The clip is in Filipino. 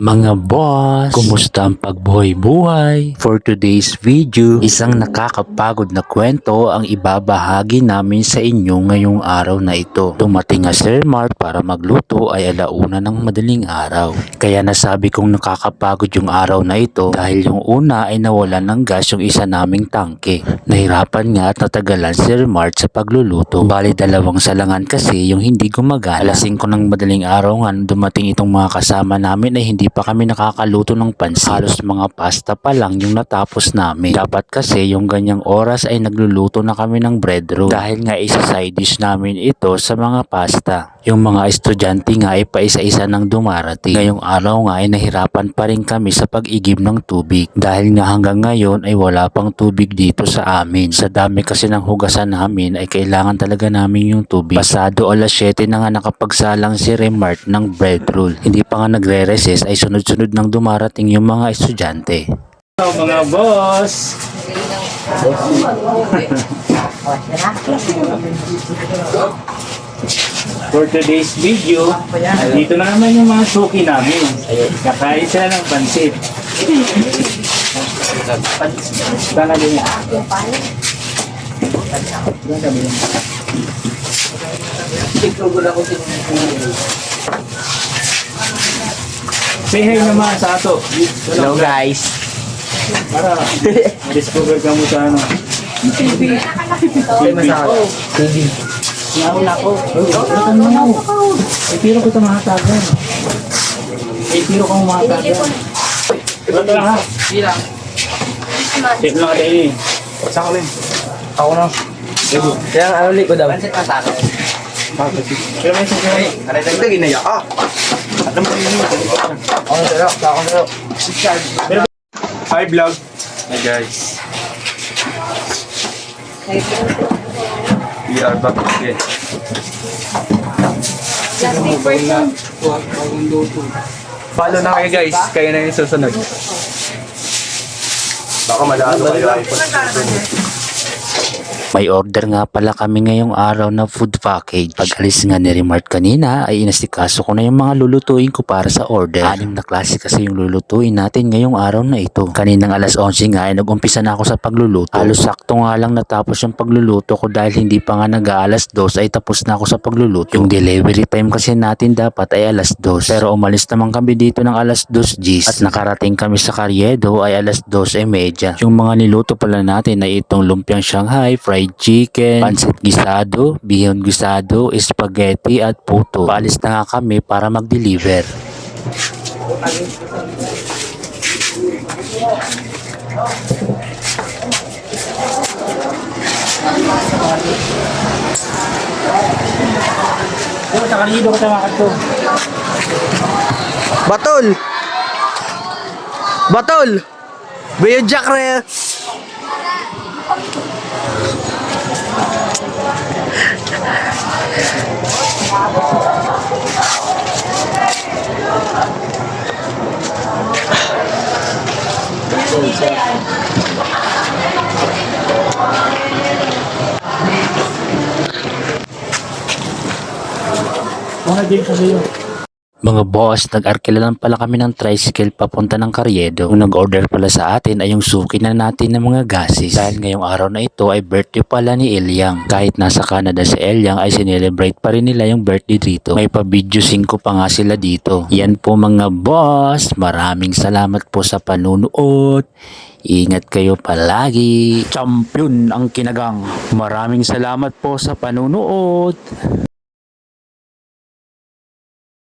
Mga boss, kumusta ang pagbuhay-buhay? For today's video, isang nakakapagod na kwento ang ibabahagi namin sa inyo ngayong araw na ito. Dumating nga Sir Mark para magluto ay alauna ng madaling araw. Kaya nasabi kong nakakapagod yung araw na ito dahil yung una ay nawalan ng gas yung isa naming tangke. Nahirapan nga at natagalan si Sir Mark sa pagluluto. Bali dalawang salangan kasi yung hindi gumagana. Alas 5 ng madaling araw nga dumating itong mga kasama namin ay hindi pa kami nakakaluto ng pansit. Halos mga pasta pa lang yung natapos namin. Dapat kasi yung ganyang oras ay nagluluto na kami ng bread roll. Dahil nga isa side dish namin ito sa mga pasta. Yung mga estudyante nga ay paisa-isa nang dumarating. Ngayong araw nga ay nahirapan pa rin kami sa pag-igib ng tubig. Dahil nga hanggang ngayon ay wala pang tubig dito sa amin. Sa dami kasi ng hugasan namin ay kailangan talaga namin yung tubig. Pasado alas 7 na nga nakapagsalang si Remart ng bread roll. Hindi pa nga nagre-recess ay sunod-sunod nang dumarating yung mga estudyante. Hello mga boss! For today's video, dito na naman yung mga suki namin. Kakain sila ng pansit. Sana din yan. Say hi naman sa ato. Hello guys. Para ma-discover ka mo sa ano. Ay, masama. TV. Nauna ko. Ano mo na Ay, tiro ko ito mahatagan. Ay, tiro ko mahatagan. Ito lang ha. Bilang. Tip lang ka eh. Saan kami? Ako na. Kaya ang ano ulit ko daw. Pansit na tato. Pero may sasabi. Ay, karagdag ginaya ka. Ano mo yun? Ako na sa'yo. Ako na sa'yo. Hi vlog. Hi guys. We are back again. Plastic person. Follow na kayo guys. Kayo na yung susunod. Baka malaano kayo iPhone. May order nga pala kami ngayong araw na food package. Pag alis nga ni Remart kanina ay inasikaso ko na yung mga lulutuin ko para sa order. Anim na klase kasi yung lulutuin natin ngayong araw na ito. Kaninang alas 11 nga ay nag-umpisa na ako sa pagluluto. Halos sakto nga lang natapos yung pagluluto ko dahil hindi pa nga nag-aalas 2 ay tapos na ako sa pagluluto. Yung delivery time kasi natin dapat ay alas 2. Pero umalis naman kami dito ng alas 2 G's at nakarating kami sa Carriedo ay alas 2.30. Yung mga niluto pala natin ay itong lumpiang Shanghai, fried chicken, pancit gisado, bihon gisado, spaghetti at puto. Paalis na nga kami para mag-deliver. Batol! Batol! Bayo Jack re! Mga din sa iyo. Mga boss, nag-arkila lang pala kami ng tricycle papunta ng Carriedo. Kung nag-order pala sa atin ay yung suki na natin ng mga gases. Dahil ngayong araw na ito ay birthday pala ni Elyang. Kahit nasa Canada si Elyang ay sinelebrate pa rin nila yung birthday dito. May pa-video 5 pa nga sila dito. Yan po mga boss, maraming salamat po sa panunood. Ingat kayo palagi. Champion ang kinagang. Maraming salamat po sa panunood.